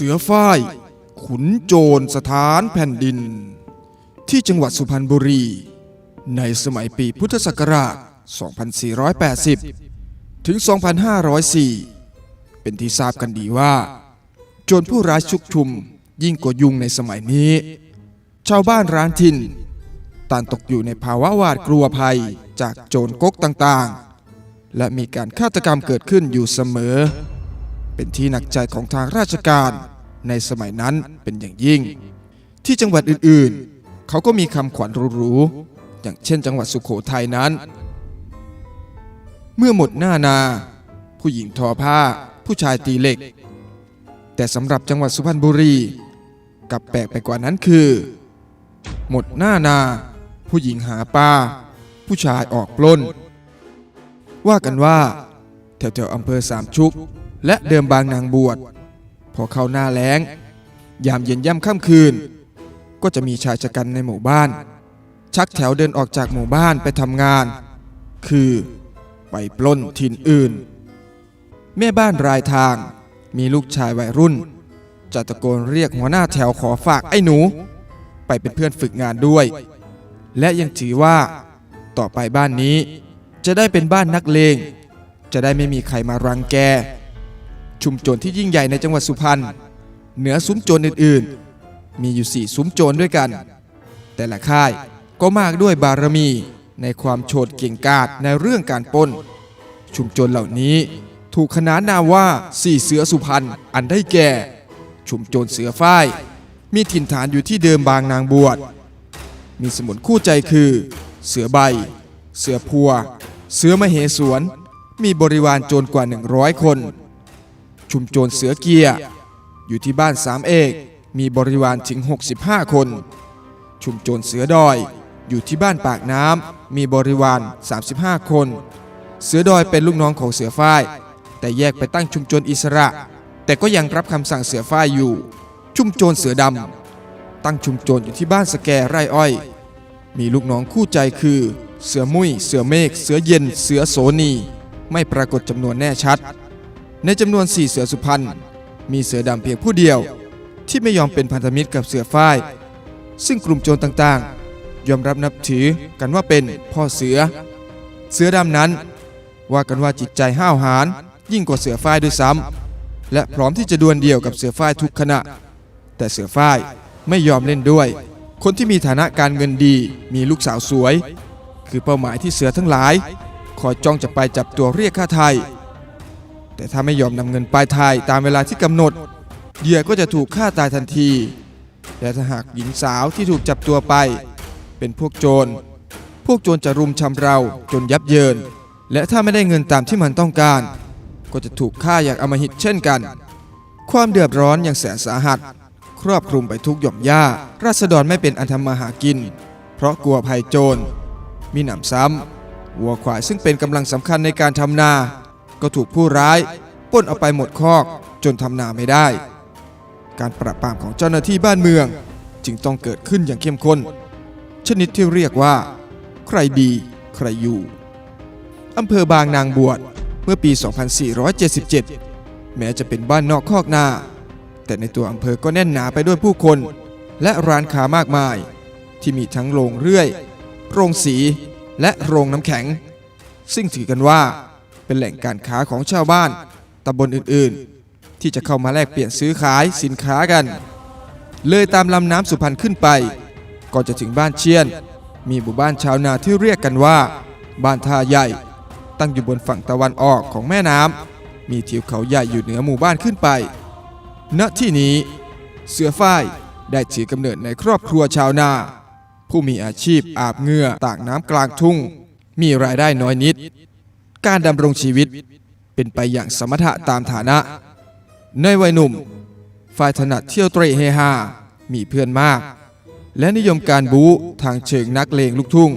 เสือฝ้าย ขุนโจรสถานแผ่นดิน ที่จังหวัดสุพรรณบุรี ในสมัยปีพุทธศักราช 2480 ถึง 2504 เป็นที่ทราบกันดีว่า โจรผู้ร้ายชุกชุมยิ่งกว่ายุงในสมัยนี้ ชาวบ้านร้านทินต่างตกอยู่ในภาวะหวาดกลัวภัยจากโจรก๊กต่างๆ และมีการฆาตกรรมเกิดขึ้นอยู่เสมอ เป็นที่หนักใจของทางราชการในสมัยนั้นเป็นอย่างยิ่ง ที่จังหวัดอื่นๆ เขาก็มีคำขวัญหรูๆอย่างเช่นจังหวัดสุขโขทัยนั้น เมื่อหมดหน้านา ผู้หญิงทอผ้า ผู้ชายตีเหล็ก แต่สำหรับจังหวัดสุพรรณบุรีกับแปลกไปกว่านั้นคือ หมดหน้านา ผู้หญิงหาปลาผู้ชายออกปล้น ว่ากันว่า แถวๆอำเภอสามชุก และเดิมบางนางบวชพอเข้าหน้าแล้ง ยามเย็นย่ำค่ำคืน ก็จะมีชายชะกันในหมู่บ้าน ชักแถวเดินออกจากหมู่บ้านไปทำงาน คือไปปล้นถิ่นอื่น แม่บ้านรายทางมีลูกชายวัยรุ่น จะตะโกนเรียกหัวหน้าแถวขอฝากไอ้หนู ไปเป็นเพื่อนฝึกงานด้วย และยังถือว่า ต่อไปบ้านนี้จะได้เป็นบ้านนักเลง จะได้ไม่มีใครมารังแก ชุมโจรที่ยิ่งใหญ่ในจังหวัดสุพรรณเหนือซุ้มโจรอื่นๆ มีอยู่สี่ซุ้มโจรด้วยกัน แต่ละค่ายก็มากด้วยบารมีในความโฉดเก่งกาจในเรื่องการปล้น ชุมโจรเหล่านี้ถูกขนานนามว่าสี่เสือสุพรรณอันได้แก่ ชุมโจรเสือฝ้าย มีถิ่นฐานอยู่ที่เดิมบางนางบวช มีสมุนคู่ใจคือ เสือใบ เสือพัว เสือมเหสวน มีบริวารโจรกว่า 100 คน ชุมโจรเสือเกียร์ อยู่ที่บ้านสามเอก มีบริวารถึง 65 คน ชุมโจรเสือดอย อยู่ที่บ้านปากน้ำมีบริวาร 35 คน เสือดอยเป็นลูกน้องของเสือฝ้าย แต่แยกไปตั้งชุมโจรอิสระ แต่ก็ยังรับคำสั่งเสือฝ้ายอยู่ ชุมโจรเสือดำตั้งชุมโจรอยู่ที่บ้านสแกไร่อ้อย มีลูกน้องคู่ใจคือ เสือมุ้ย เสือเมฆเสือเย็น เสือโสนี ไม่ปรากฏจำนวนแน่ชัด ในจำนวนสี่เสือสุพรรณมีเสือดำเพียงผู้เดียว ที่ไม่ยอมเป็นพันธมิตรกับเสือฝ้าย ซึ่งกลุ่มโจรต่างๆ ยอมรับนับถือกันว่าเป็นพ่อเสือ เสือดำนั้น ว่ากันว่าจิตใจห้าวหาญยิ่งกว่าเสือฝ้ายด้วยซ้ำและพร้อมที่จะดวลเดี่ยวกับเสือฝ้ายทุกขณะ แต่เสือฝ้ายไม่ยอมเล่นด้วย คนที่มีฐานะการเงินดีมีลูกสาวสวย คือเป้าหมายที่เสือทั้งหลาย คอยจ้องจะไปจับตัวเรียกค่าไทย แต่ถ้าไม่ยอมนำเงินปลายทายตามเวลาที่กำหนด เหยื่อก็จะถูกฆ่าตายทันทีและถ้าหากหญิงสาวที่ถูกจับตัวไป เป็นพวกโจร พวกโจรจะรุมชำเราจนยับเยิน และถ้าไม่ได้เงินตามที่มันต้องการ ก็จะถูกฆ่าอย่างอำมหิตเช่นกัน ความเดือดร้อนอย่างแสนสาหัส ครอบคลุมไปทุกหย่อมหญ้า ราษฎรไม่เป็นอันทำมาหากิน เพราะกลัวภัยโจร มีหนำซ้ำวัวควายซึ่งเป็นกำลังสำคัญในการทำนา ก็ถูกผู้ร้ายป้นเอาไปหมดคอกจนทำนาไม่ได้ การปราบปรามของเจ้าหน้าที่บ้านเมืองจึงต้องเกิดขึ้นอย่างเข้มข้น ชนิดที่เรียกว่า ใครดี ใครอยู่อำเภอบางนางบวชเมื่อปี 2477 แม้จะเป็นบ้านนอกคอกนาแต่ในตัวอำเภอก็แน่นหนาไปด้วยผู้คน และร้านค้ามากมาย ที่มีทั้งโรงเรื่อย โรงสี และโรงน้ำแข็ง ซึ่งถือกันว่า เป็นแหล่งการค้าของชาวบ้านตำบลอื่นๆ ที่จะเข้ามาแลกเปลี่ยนซื้อขายสินค้ากัน เลยตามลำน้ำสุพรรณขึ้นไปก่อนจะถึงบ้านเชียน มีหมู่บ้านชาวนาที่เรียกกันว่า บ้านท่าใหญ่ ตั้งอยู่บนฝั่งตะวันออกของแม่น้ำมีทิวเขาใหญ่อยู่เหนือหมู่บ้านขึ้นไป ณที่นี้ เสือฝ้ายได้ถือกำเนิดในครอบครัวชาวนา ผู้มีอาชีพอาบเหงื่อตากน้ำกลางทุ่ง มีรายได้น้อยนิด การดำรงชีวิตเป็นไปอย่างสมถะตามฐานะ ในวัยหนุ่ม ฝ่ายถนัดเที่ยวเตร่เฮฮา มีเพื่อนมาก และนิยมการบู๊ทางเชิงนักเลงลูกทุ่ง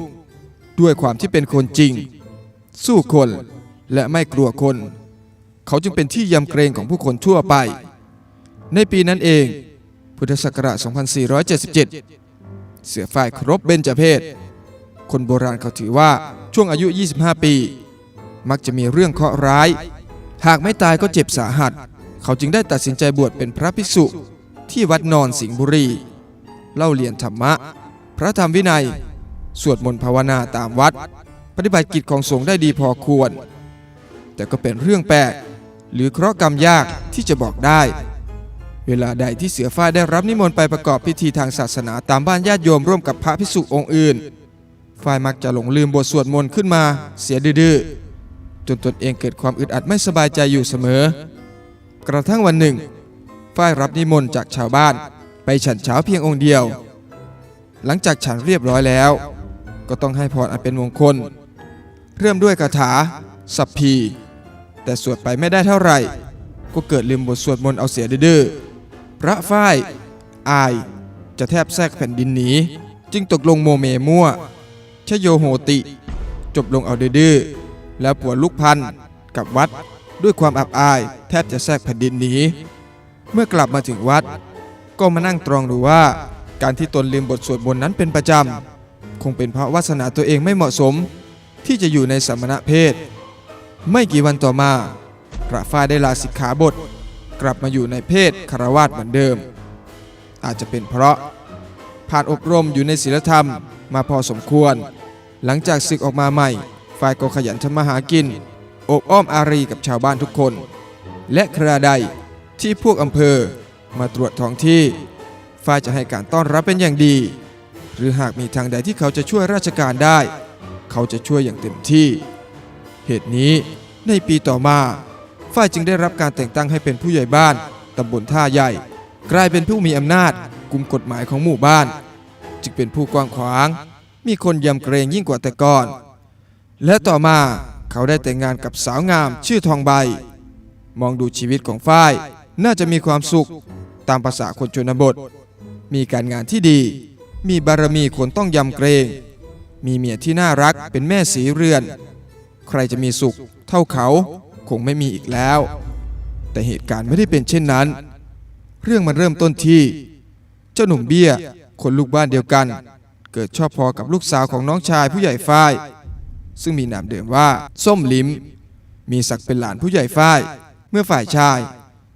ด้วยความที่เป็นคนจริง สู้คนและไม่กลัวคน เขาจึงเป็นที่ยำเกรงของผู้คนทั่วไป ในปีนั้นเอง พุทธศักราช 2477 เสือฝ่ายครบเบญจเพศ คนโบราณเขาถือว่าช่วงอายุ 25 ปี มักจะมีเรื่องเคราะห์ร้าย หากไม่ตายก็เจ็บสาหัส เขาจึงได้ตัดสินใจบวชเป็นพระภิกษุ ที่วัดนอนสิงห์บุรี เล่าเรียนธรรมะ พระธรรมวินัย สวดมนต์ภาวนาตามวัด ปฏิบัติกิจของสงฆ์ได้ดีพอควร แต่ก็เป็นเรื่องแปลก หรือเคราะห์กรรมยากที่จะบอกได้ เวลาใดที่เสือฝ้ายได้รับนิมนต์ไปประกอบพิธีทางศาสนาตามบ้านญาติโยมร่วมกับพระภิกษุองค์อื่น ฝ่ายมักจะหลงลืมบทสวดมนต์ขึ้นมาเสียดื้อๆ จนตนเองเกิดความอึดอัดไม่สบายใจอยู่เสมอ กระทั่งวันหนึ่งฝ่ายรับนิมนต์จากชาวบ้าน ไปฉันเช้าเพียงองค์เดียว หลังจากฉันเรียบร้อยแล้ว ก็ต้องให้พรอันเป็นมงคล เริ่มด้วยคาถา สัพพี แต่สวดไปไม่ได้เท่าไหร่ ก็เกิดลืมบทสวดมนต์เอาเสียดื้อพระฝ้ายอายจะแทบแทรกแผ่นดินหนีจึงตกลงโมเมมั่วชโยโหติ จบลงเอาดื้อ แล้วปวดลูกพันกับวัดด้วยความอับอายแทบจะแทรกแผ่นดินหนีเมื่อกลับมาถึงวัด ก็มานั่งตรองดูว่า การที่ตนลืมบทสวดมนต์นั้นเป็นประจำ คงเป็นเพราะวาสนาตัวเองไม่เหมาะสม ที่จะอยู่ในสมณะเพศ ไม่กี่วันต่อมาพระฝ้ายได้ลาสิกขาบท กลับมาอยู่ในเพศคารวาสเหมือนเดิม อาจจะเป็นเพราะ ผ่านอบรมอยู่ในศีลธรรมมาพอสมควร หลังจากศึกออกมาใหม่ ฝ่ายก็ขยันทำมาหากิน อบอ้อมอารีกับชาวบ้านทุกคน และคราใดที่พวกอำเภอมาตรวจท้องที่ ฝ่ายจะให้การต้อนรับเป็นอย่างดี หรือหากมีทางใดที่เขาจะช่วยราชการได้ เขาจะช่วยอย่างเต็มที่ เหตุนี้ในปีต่อมา ฝ่ายจึงได้รับการแต่งตั้งให้เป็นผู้ใหญ่บ้านตำบลท่าใหญ่ กลายเป็นผู้มีอำนาจกุมกฎหมายของหมู่บ้าน จึงเป็นผู้กว้างขวาง มีคนยำเกรงยิ่งกว่าแต่ก่อน และต่อมาเขาได้แต่งงานกับสาวงามชื่อทองใบ มองดูชีวิตของฝ้าย น่าจะมีความสุขตามภาษาคนชนบท มีการงานที่ดี มีบารมีคนต้องยำเกรง มีเมียที่น่ารักเป็นแม่สีเรือน ใครจะมีสุขเท่าเขาคงไม่มีอีกแล้ว แต่เหตุการณ์ไม่ได้เป็นเช่นนั้น เรื่องมันเริ่มต้นที่ เจ้าหนุ่มเบี้ย คนลูกบ้านเดียวกัน เกิดชอบพอกับลูกสาวของน้องชายผู้ใหญ่ฝ้าย ซึ่งมีนามเดิมว่า ส้มลิ้ม มีศักดิ์เป็นหลานผู้ใหญ่ฝ้าย เมื่อฝ่ายชาย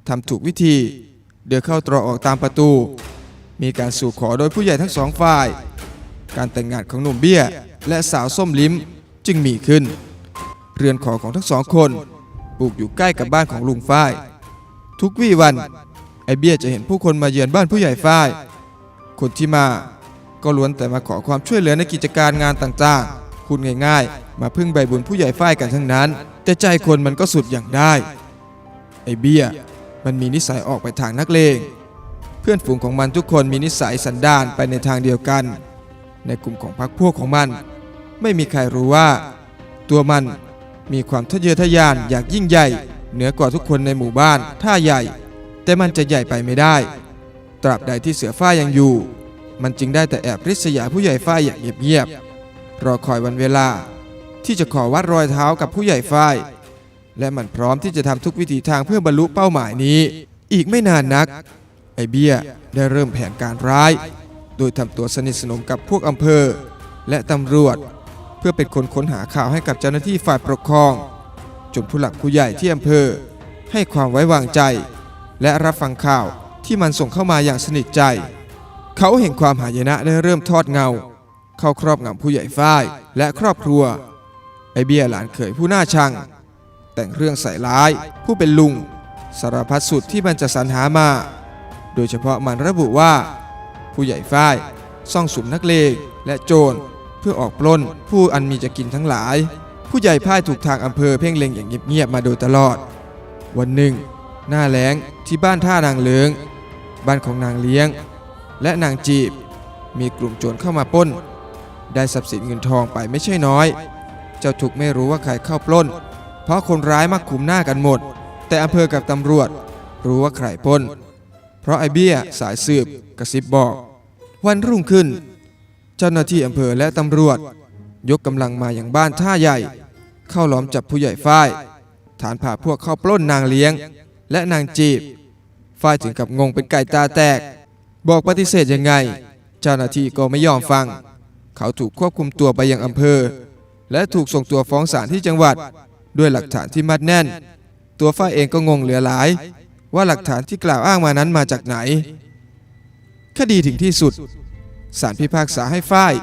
ทำถูกวิธี เดินเข้าตรอกออกตามประตู มีการสู่ขอโดยผู้ใหญ่ทั้งสองฝ่าย การแต่งงานของหนุ่มเบี้ย และสาวส้มลิ้มจึงมีขึ้น เรือนขอของทั้งสองคนปลูกอยู่ใกล้กับบ้านของลุงฝ้าย ทุกวี่วัน ไอเบี้ยจะเห็นผู้คนมาเยือนบ้านผู้ใหญ่ฝ้าย คนที่มาก็ล้วนแต่มาขอความช่วยเหลือในกิจการงานต่างๆ พูดง่ายๆ มาพึ่งใบบุญผู้ใหญ่ฝ้ายกันทั้งนั้น แต่ใจคนมันก็สุดอย่างได้ ไอเบี้ย มันมีนิสัยออกไปทางนักเลง เพื่อนฝูงของมันทุกคนมีนิสัยสันดานไปในทางเดียวกัน ในกลุ่มของพรรคพวกของมัน ไม่มีใครรู้ว่า ตัวมันมีความทะเยอทะยานอยากยิ่งใหญ่ เหนือกว่าทุกคนในหมู่บ้านท่าใหญ่ แต่มันจะใหญ่ไปไม่ได้ ตราบใดที่เสือฝ้ายยังอยู่ มันจึงได้แต่แอบริษยาผู้ใหญ่ฝ้ายอย่างเงียบๆ รอคอยวันเวลา ที่จะขอวัดรอยเท้ากับผู้ใหญ่ฝ้าย และมันพร้อมที่จะทำทุกวิถีทางเพื่อบรรลุเป้าหมายนี้ อีกไม่นานนัก ไอเบียได้เริ่มแผนการร้าย โดยทำตัวสนิทสนมกับพวกอำเภอ และตำรวจ เพื่อเป็นคนค้นหาข่าวให้กับเจ้าหน้าที่ฝ่ายปกครอง จนผู้หลักผู้ใหญ่ที่อำเภอ ให้ความไว้วางใจ และรับฟังข่าวที่มันส่งเข้ามาอย่างสนิทใจ เขาเห็นความหายนะได้เริ่มทอดเงา เข้าครอบงำผู้ใหญ่ฝ้ายและครอบครัว ไอเบียหลานเขยผู้น่าชัง แต่งเรื่องใส่ร้าย ผู้เป็นลุง สารพัดสุดที่มันจะสรรหามา โดยเฉพาะมันระบุว่า ผู้ใหญ่ฝ้ายซ่องสุมนักเลงและโจรเพื่อออกปล้นผู้อันมีจะกินทั้งหลาย ผู้ใหญ่พ่ายถูกทางอำเภอเพ่งเล็งอย่างเงียบๆมาโดยตลอด วันหนึ่ง หน้าแล้งที่บ้านท่านางเลืองบ้านของนางเลี้ยง และนางจีบ มีกลุ่มโจรเข้ามาปล้น ได้ทรัพย์สินเงินทองไปไม่ใช่น้อย เจ้าทุกไม่รู้ว่าใครเข้าปล้น เพราะคนร้ายมักคุมหน้ากันหมด แต่อำเภอกับตำรวจ รู้ว่าใครปล้น เพราะไอเบี้ยสายสืบกระซิบบอก วันรุ่งขึ้น เจ้าหน้าที่อำเภอและตำรวจ ยกกำลังมาอย่างบ้านท่าใหญ่ เข้าล้อมจับผู้ใหญ่ฝ้าย ฐานผ่าพวกเข้าปล้นนางเลี้ยง และนางจีบฝ้ายถึงกับงงเป็นไก่ตาแตก บอกปฏิเสธยังไง เจ้าหน้าที่ก็ไม่ยอมฟัง เขาถูกควบคุมตัวไปยังอำเภอ และถูกส่งตัวฟ้องศาลที่จังหวัด ด้วยหลักฐานที่มัดแน่น ตัวฝ้ายเองก็งงเหลือหลาย ว่าหลักฐานที่กล่าวอ้างมานั้นมาจากไหน คดีถึงที่สุดศาลพิพากษาให้ฝ้าย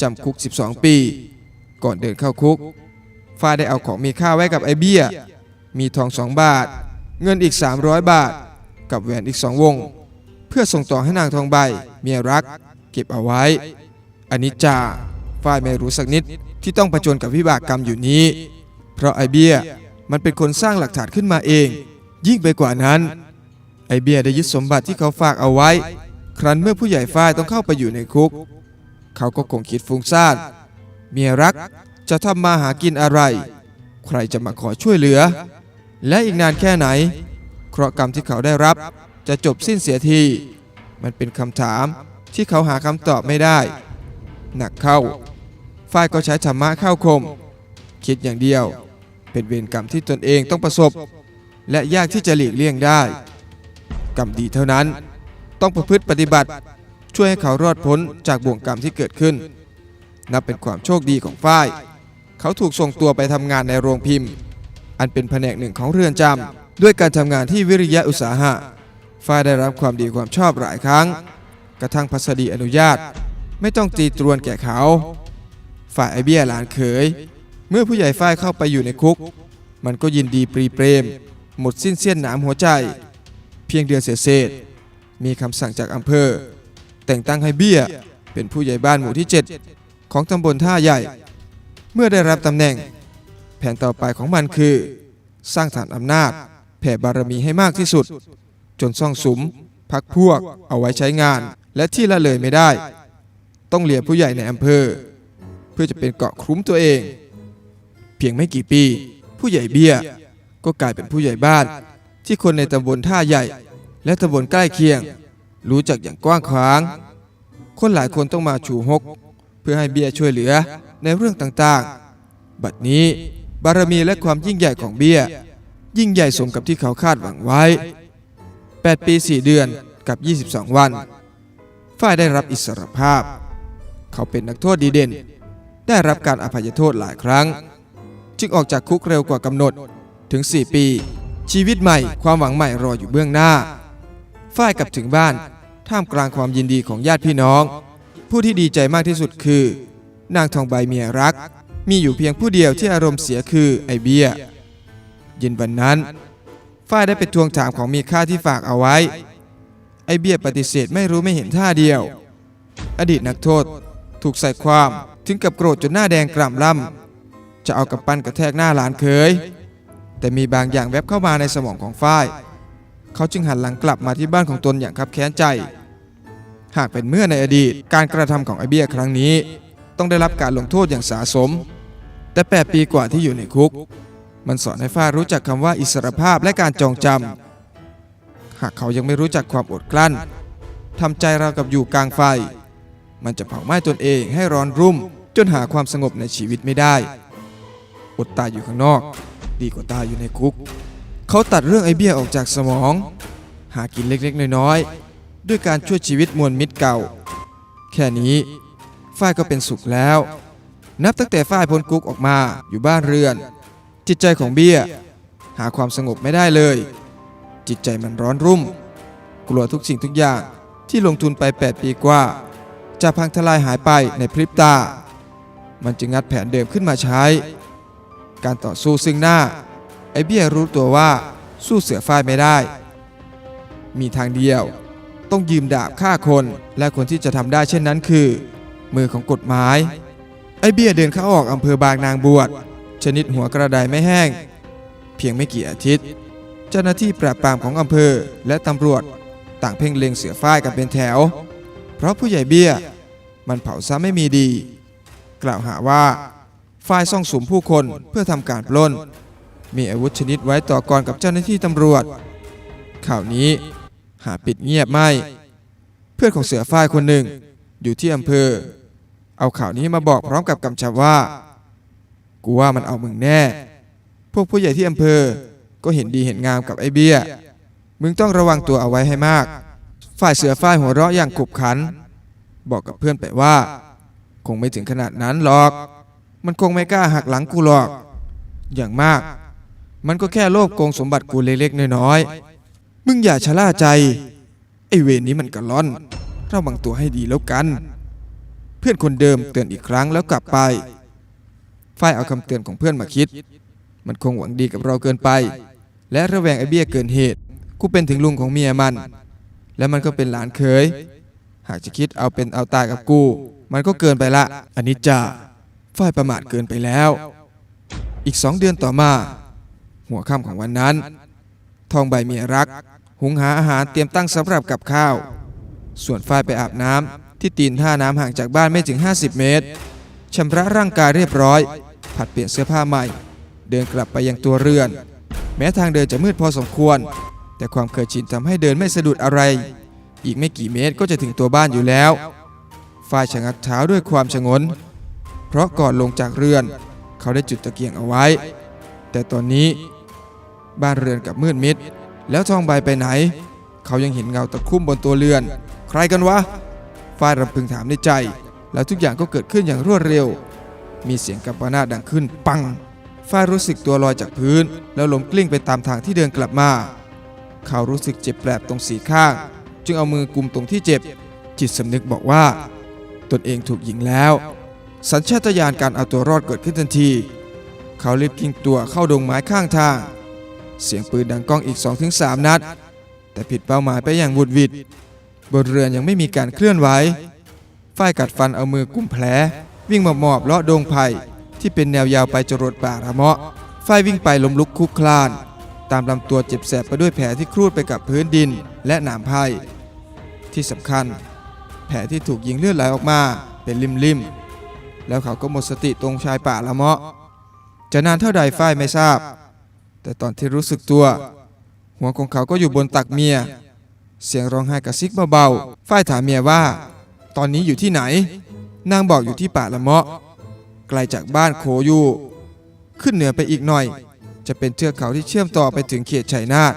จำคุก 12 ปี ก่อนเดินเข้าคุก ฝ้ายได้เอาของมีค่าไว้กับไอเบี้ย มีทอง2บาท เงินอีก 300 บาท กับแหวนอีก2วง เพื่อส่งต่อให้นางทองใบเมียรัก เก็บเอาไว้ อันนี้จ่าฝ้ายไม่รู้สักนิดที่ต้องประจนกับวิบากกรรมอยู่นี้ เพราะไอเบี้ยมันเป็นคนสร้างหลักฐานขึ้นมาเอง ยิ่งไปกว่านั้น ไอเบี้ยได้ยึดสมบัติที่เขาฝากเอาไว้ ครั้นเมื่อผู้ใหญ่ฝ้ายต้องเข้าไปอยู่ในคุก เขาก็คงคิดฟุ้งซ่านเมียรักจะทำมาหากินอะไร ใครจะมาขอช่วยเหลือ และอีกนานแค่ไหน เคราะห์กรรมที่เขาได้รับ จะจบสิ้นเสียที มันเป็นคำถามที่เขาหาคำตอบไม่ได้ หนักเข้าฝ้ายก็ใช้ธรรมะเข้าคม คิดอย่างเดียว เป็นเวรกรรมที่ตนเองต้องประสบ และยากที่จะหลีกเลี่ยงได้ กรรมดีเท่านั้น ต้องประพฤติปฏิบัติ ช่วยให้เขารอดพ้นจากบ่วงกรรมที่เกิดขึ้น นับเป็นความโชคดีของฝ้าย เขาถูกส่งตัวไปทำงานในโรงพิมพ์ อันเป็นแผนกหนึ่งของเรือนจำด้วยการทำงานที่วิริยะอุตสาหะฝ้ายได้รับความดีความชอบหลายครั้ง กระทั่งพัสดีอนุญาต ไม่ต้องตีตรวนแก่เขา ฝ่ายไอเบี้ยหลานเขย เมื่อผู้ใหญ่ฝ้ายเข้าไปอยู่ในคุก มันก็ยินดีปรีเปรม หมดสิ้นเสี้ยนหนามหัวใจ เพียงเดือนเศษๆมีคำสั่งจากอำเภอ แต่งตั้งให้เบี้ยเป็นผู้ใหญ่บ้านหมู่ที่ 7 ของตำบลท่าใหญ่ เมื่อได้รับตำแหน่ง แผนต่อไปของมันคือ สร้างฐานอำนาจ แผ่บารมีให้มากที่สุด จนซ่องสุม พักพวกเอาไว้ใช้งานและที่ละเลยไม่ได้ ต้องเลียนผู้ใหญ่ในอำเภอ เพื่อจะเป็นเกาะคลุ้มตัวเอง เพียงไม่กี่ปี ผู้ใหญ่เบี้ย ก็กลายเป็นผู้ใหญ่บ้าน ที่คนในตำบลท่าใหญ่ และตำบลใกล้เคียง รู้จักอย่างกว้างขวาง คนหลายคนต้องมาชูฮก เพื่อให้เบี้ยช่วยเหลือในเรื่องต่างๆ บัดนี้บารมีและความยิ่งใหญ่ของเบี้ย ยิ่งใหญ่สมกับที่เขาคาดหวังไว้ 8 ปี 4 เดือนกับ 22 วัน ฝ่ายได้รับอิสรภาพ เขาเป็นนักโทษดีเด่น ได้รับการอภัยโทษหลายครั้ง จึงออกจากคุกเร็วกว่ากำหนดถึง 4 ปี ชีวิตใหม่ความหวังใหม่รออยู่เบื้องหน้า ฝ้ายกลับถึงบ้าน ท่ามกลางความยินดีของญาติพี่น้อง ผู้ที่ดีใจมากที่สุดคือ นางทองใบเมียรัก มีอยู่เพียงผู้เดียวที่อารมณ์เสียคือไอเบียเย็นวันนั้น ฝ้ายได้ไปทวงถามของมีค่าที่ฝากเอาไว้ ไอเบียปฏิเสธไม่รู้ไม่เห็นท่าเดียว อดีตนักโทษ ถูกใส่ความ ถึงกับโกรธจนหน้าแดงกล่ำล่ำจะเอากับปั้นกระแทกหน้าหลานเคย แต่มีบางอย่างแวบเข้ามาในสมองของฝ้าย เขาจึงหันหลังกลับมาที่บ้านของตนอย่างคับแค้นใจ หากเป็นเมื่อในอดีตการกระทำของไอเบียครั้งนี้ ต้องได้รับการลงโทษอย่างสาสม แต่8ปีกว่าที่อยู่ในคุก มันสอนให้ฝ้ายรู้จักคำว่าอิสรภาพและการจองจำหากเขายังไม่รู้จักความอดกลั้นทำใจเราวกับอยู่กลางไฟ มันจะเผาไหม้ตนเองให้ร้อนรุ่ม จนหาความสงบในชีวิตไม่ได้ อดตายอยู่ข้างนอก ดีกว่าตายอยู่ในคุก เขาตัดเรื่องไอเบี้ยออกจากสมอง หากินเล็กๆ น้อยๆ ด้วยการช่วยชีวิตมวลมิตรเก่า แค่นี้ฝ้ายก็เป็นสุขแล้ว นับตั้งแต่ฝ้ายพ้นคุกออกมาอยู่บ้านเรือน จิตใจของเบี้ย หาความสงบไม่ได้เลย จิตใจมันร้อนรุ่ม กลัวทุกสิ่งทุกอย่างที่ลงทุนไป 8 ปีกว่า จะพังทลายหายไปในพริบตา มันจึงงัดแผนเดิมขึ้นมาใช้ การต่อสู้ซึ่งหน้า ไอเบี้ยรู้ตัวว่าสู้เสือฝ้ายไม่ได้ มีทางเดียว ต้องยืมดาบฆ่าคน และคนที่จะทำได้เช่นนั้นคือ มือของกฎหมาย ไอเบี้ยเดินเข้าออกอำเภอบางนางบวช ชนิดหัวกระไดไม่แห้ง เพียงไม่กี่อาทิตย์ เจ้าหน้าที่ปราบปรามของอำเภอและตำรวจ ต่างเพ่งเล็งเสือฝ้ายกันเป็นแถว เพราะผู้ใหญ่เบี้ย มันเผาซ้ำไม่มีดี กล่าวหาว่าฝ้ายซ่องสุมผู้คนเพื่อทำการปล้น มีอาวุธชนิดไว้ต่อกรกับเจ้าหน้าที่ตำรวจ ข่าวนี้หาปิดเงียบไม่ เพื่อนของเสือฝ้ายคนหนึ่งอยู่ที่อำเภอ เอาข่าวนี้มาบอกพร้อมกับกำชับว่า กูว่ามันเอามึงแน่ พวกผู้ใหญ่ที่อำเภอก็เห็นดีเห็นงามกับไอ้เบี้ย มึงต้องระวังตัวเอาไว้ให้มาก ฝ่ายเสือฝ้ายหัวเราะอย่างขบขัน บอกกับเพื่อนไปว่า คงไม่ถึงขนาดนั้นหรอก มันคงไม่กล้าหักหลังกูหรอก อย่างมาก มันก็แค่โลภโกงสมบัติกูเล็กๆน้อยๆมึงอย่าชะล่าใจ ไอเวรนี้มันกระล่อนระวังตัวให้ดีแล้วกัน เพื่อนคนเดิมเตือนอีกครั้งแล้วกลับไปฝ้ายเอาคำเตือนของเพื่อนมาคิด มันคงหวังดีกับเราเกินไป และระแวงไอเบี้ยเกินเหตุ กูเป็นถึงลุงของเมียมัน และมันก็เป็นหลานเคย หากจะคิดเอาเป็นเอาตายกับกู มันก็เกินไปละอันนี้จ่าฝ้ายประมาทเกินไปแล้ว อีกสองเดือนต่อมา หัวค่ำของวันนั้น ทองใบเมียรัก หุงหาอาหารเตรียมตั้งสำหรับกับข้าว ส่วนฝ้ายไปอาบน้ำที่ตีนท่าน้ำห่างจากบ้านไม่ถึง 50 เมตรชำระร่างกายเรียบร้อย ผัดเปลี่ยนเสื้อผ้าใหม่ เดินกลับไปยังตัวเรือน แม้ทางเดินจะมืดพอสมควร แต่ความเคยชินทำให้เดินไม่สะดุดอะไร อีกไม่กี่เมตรก็จะถึงตัวบ้านอยู่แล้ว ฝ้ายชะงักเท้าด้วยความชงน เพราะก่อนลงจากเรือน เขาได้จุดตะเกียงเอาไว้ แต่ตอนนี้บ้านเรือนกับมืดมิด แล้วทองใบไปไหน เขายังเห็นเงาตะคุ่มบนตัวเรือน ใครกันวะฝ้ายรำพึงถามในใจ แล้วทุกอย่างก็เกิดขึ้นอย่างรวดเร็ว มีเสียงกัมปนาตดังขึ้นปังฝ้ายรู้สึกตัวลอยจากพื้น แล้วล้มกลิ้งไปตามทางที่เดินกลับมา เขารู้สึกเจ็บแปลบตรงสีข้าง จึงเอามือกุมตรงที่เจ็บ จิตสำนึกบอกว่า ตนเองถูกยิงแล้ว สัญชาตญาณการเอาตัวรอดเกิดขึ้นทันที เขารีบกิ้งตัวเข้าดงไม้ข้างทาง เสียงปืนดังก้องอีก 2-3 นัด แต่ผิดเป้าหมายไปอย่างวุดวิดบนเรือนยังไม่มีการเคลื่อนไหวฝ้ายกัดฟันเอามือกุมแผล วิ่งมาหมอบเลาะดงไผ่ที่เป็นแนวยาวไปจรดป่าระเมาะฝ้ายวิ่งไปล้มลุกคลุกคลาน ตามลำตัวเจ็บแสบไปด้วยแผลที่ครูดไปกับพื้นดินและหนามไผ่ที่สำคัญ แผลที่ถูกยิงเลือดไหลออกมาเป็นริมๆแล้วเขาก็หมดสติตรงชายป่าละเมาะ จะนานเท่าใดฝ้ายไม่ทราบ แต่ตอนที่รู้สึกตัว หัวของเขาก็อยู่บนตักเมีย เสียงร้องไห้กระซิกเบาๆฝ้ายถามเมียว่า ตอนนี้อยู่ที่ไหน นางบอกอยู่ที่ป่าละเมาะไกลจากบ้านโคอยู่ ขึ้นเหนือไปอีกหน่อย จะเป็นเทือกเขาที่เชื่อมต่อไปถึงเขตชัยนาท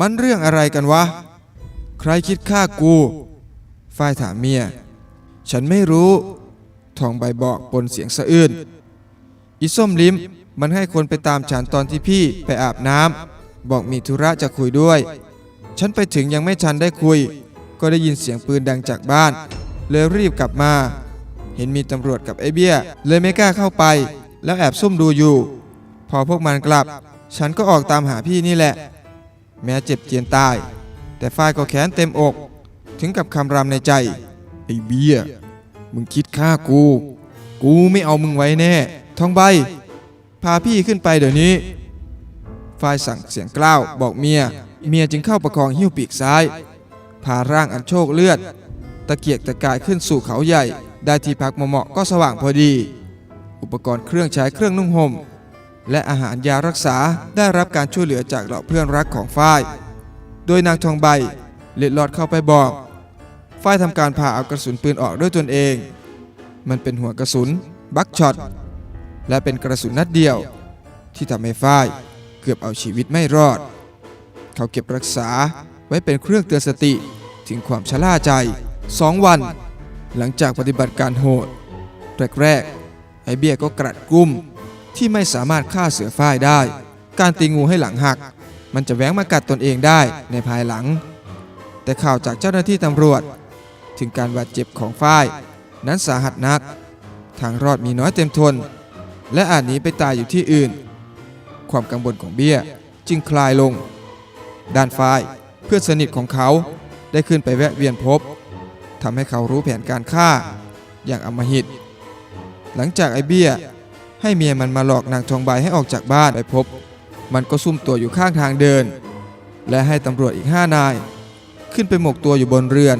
มันเรื่องอะไรกันวะ ใครคิดฆ่ากูฝ้ายถามเมีย ฉันไม่รู้ ทองใบบอกปนเสียงสะอื้นอีส้มลิ้มมันให้คนไปตามฉันตอนที่พี่ไปอาบน้ำบอกมีธุระจะคุยด้วย ฉันไปถึงยังไม่ทันได้คุย ก็ได้ยินเสียงปืนดังจากบ้าน เลยรีบกลับมา เห็นมีตำรวจกับไอ้เบี้ย เลยไม่กล้าเข้าไป แล้วแอบซุ่มดูอยู่ พอพวกมันกลับ ฉันก็ออกตามหาพี่นี่แหละ แม้เจ็บเจียนตาย แต่ฝ้ายก็แค้นเต็มอก ถึงกับคำรามในใจ ไอ้เบี้ย มึงคิดฆ่ากู กูไม่เอามึงไว้แน่ ท้องใบ พาพี่ขึ้นไปเดี๋ยวนี้ฝ่ายสั่งเสียงกล้าวบอกเมีย เมียจึงเข้าประคองหิ้วปีกซ้าย พาร่างอันโชคเลือด ตะเกียกตะกายขึ้นสู่เขาใหญ่ ได้ที่พักเหมาะก็สว่างพอดี อุปกรณ์เครื่องใช้เครื่องนุ่งห่ม และอาหารยารักษาได้รับการช่วยเหลือจากเหล่าเพื่อนรักของฝ้าย โดยนางทองใบเล็ดลอดเข้าไปบอก ฝ้ายทำการผ่าเอากระสุนปืนออกด้วยตนเอง มันเป็นหัวกระสุน บักช็อต และเป็นกระสุนนัดเดียว ที่ทำให้ฝ้ายเกือบเอาชีวิตไม่รอด เขาเก็บรักษาไว้เป็นเครื่องเตือนสติถึงความชะล่าใจสองวัน หลังจากปฏิบัติการโหด แรกๆไอเบียก็กรัดกุ้ม ที่ไม่สามารถฆ่าเสือฝ้ายได้ การตีงูให้หลังหัก มันจะแหวงมากัดตนเองได้ในภายหลัง แต่ข่าวจากเจ้าหน้าที่ตำรวจ ถึงการบาดเจ็บของฝ้าย นั้นสาหัสนัก ทางรอดมีน้อยเต็มทน และอาจหนีไปตายอยู่ที่อื่น ความกังวลของเบี้ยจึงคลายลง ด้านฝ้ายเพื่อนสนิทของเขาได้ขึ้นไปแวะเวียนพบทำให้เขารู้แผนการฆ่าอย่างอำมหิต หลังจากไอเบี้ย ให้เมียมันมาหลอกนางทองใบให้ออกจากบ้านไปพบ มันก็ซุ่มตัวอยู่ข้างทางเดิน และให้ตำรวจอีกห้านาย ขึ้นไปหมกตัวอยู่บนเรือน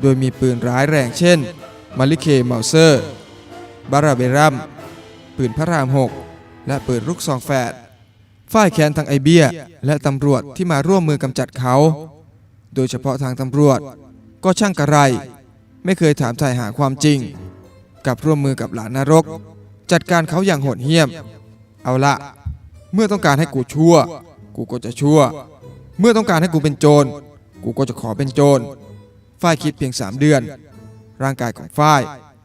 โดยมีปืนร้ายแรงเช่น มาริเคเมาเซอร์ บาราเบรัม ปืนพระรามหกและปืนลูกซองแฝดฝ่ายแค้นทางไอเบียและตำรวจที่มาร่วมมือกำจัดเขา โดยเฉพาะทางตำรวจก็ช่างกระไร ไม่เคยถามถ่ายหาความจริง กับร่วมมือกับหลานนรก จัดการเขาอย่างโหดเหี้ยม เอาละ เมื่อต้องการให้กูชั่ว กูก็จะชั่ว เมื่อต้องการให้กูเป็นโจร กูก็จะขอเป็นโจร ฝ้ายคิดเพียง3เดือน ร่างกายของฝ้าย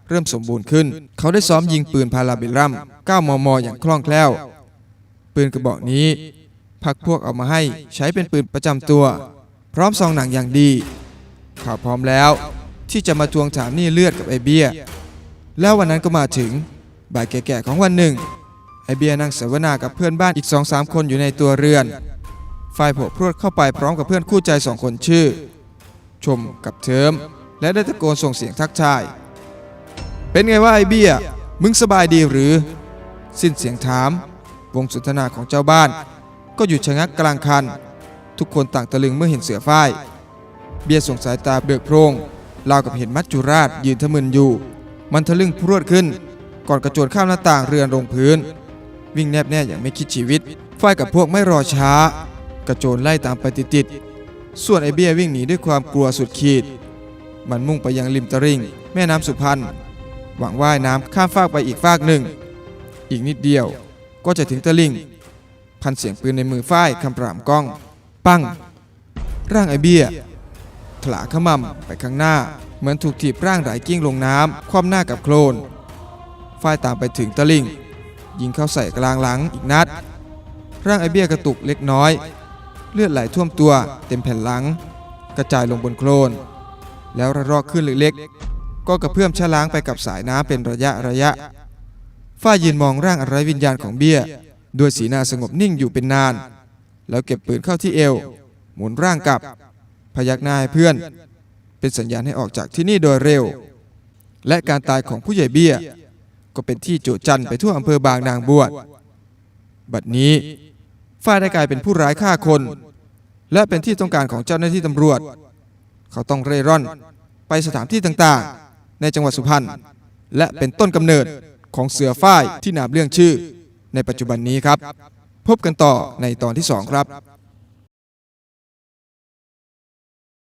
เริ่มสมบูรณ์ขึ้น เขาได้ซ้อมยิงปืนพาราบลลัม 9 มม อย่างคล่องแคล่ว ปืนกระบอกนี้ พักพวกเอามาให้ใช้เป็นปืนประจำตัว พร้อมซองหนังอย่างดี ข่าวพร้อมแล้ว ที่จะมาทวงถามหนี้เลือดกับไอเบีย แล้ววันนั้นก็มาถึง บ่ายแก่ๆของวันหนึ่ง ไอเบียนั่งเสวนากับเพื่อนบ้านอีกสองสามคนอยู่ในตัวเรือน ฝ่ายโผพรวดเข้าไปพร้อมกับเพื่อนคู่ใจสองคนชื่อ ชมกับเทิม และได้ตะโกนส่งเสียงทักทาย เป็นไงว่าไอเบียมึงสบายดีหรือ สิ้นเสียงถาม วงสนทนาของเจ้าบ้าน ก็หยุดชะงักกลางคัน ทุกคนต่างตะลึงเมื่อเห็นเสือฝ้าย เบียส่งสายตาเบิกโพรงราวกับเห็นมัจจุราชยืนทะมึนอยู่ มันทะลึ่งพรวดขึ้น ก่อนกระโจนข้ามหน้าต่างเรือนลงพื้น วิ่งแนบแน่อย่างไม่คิดชีวิตฝ้ายกับพวกไม่รอช้า กระโจนไล่ตามไปติดๆส่วนไอเบียวิ่งหนีด้วยความกลัวสุดขีด มันมุ่งไปยังริมตลิ่งแม่น้ำสุพรรณหวังว่ายน้ำข้ามฟากไปอีกฟากหนึ่ง อีกนิดเดียวก็จะถึงตลิ่งพันเสียงปืนในมือฝ้ายคำรามกล้อง ปั้ง ร่างไอเบียถลาขมำไปข้างหน้า เหมือนถูกถีบร่างไหลกิ้งลงน้ำคว่ำหน้ากับโคลน ฝ้ายตามไปถึงตลิ่ง ยิงเข้าใส่กลางหลังอีกนัด ร่างไอเบียกระตุกเล็กน้อย เลือดไหลท่วมตัวเต็มแผ่นหลัง กระจายลงบนโคลน แล้วระรอกขึ้นเล็กๆก็กระเพื่อมชะล้างไปกับสายน้ำเป็นระยะระยะ ฝ้ายยืนมองร่างอะไรวิญญาณของเบี้ย ด้วยสีหน้าสงบนิ่งอยู่เป็นนาน แล้วเก็บปืนเข้าที่เอว หมุนร่างกลับ พยักหน้าให้เพื่อน เป็นสัญญาณให้ออกจากที่นี่โดยเร็ว และการตายของผู้ใหญ่เบี้ย ก็เป็นที่โจษจันไปทั่วอำเภอบางนางบวชบัดนี้ฝ้ายได้กลายเป็นผู้ร้ายฆ่าคน และเป็นที่ต้องการของเจ้าหน้าที่ตำรวจ เขาต้องเร่ร่อนไปสถานที่ต่างๆ ในจังหวัดสุพรรณและเป็นต้นกำเนิดของเสือฝ้ายที่นามเรื่องชื่อในปัจจุบันนี้ครับ พบกันต่อในตอนที่ 2 ครับ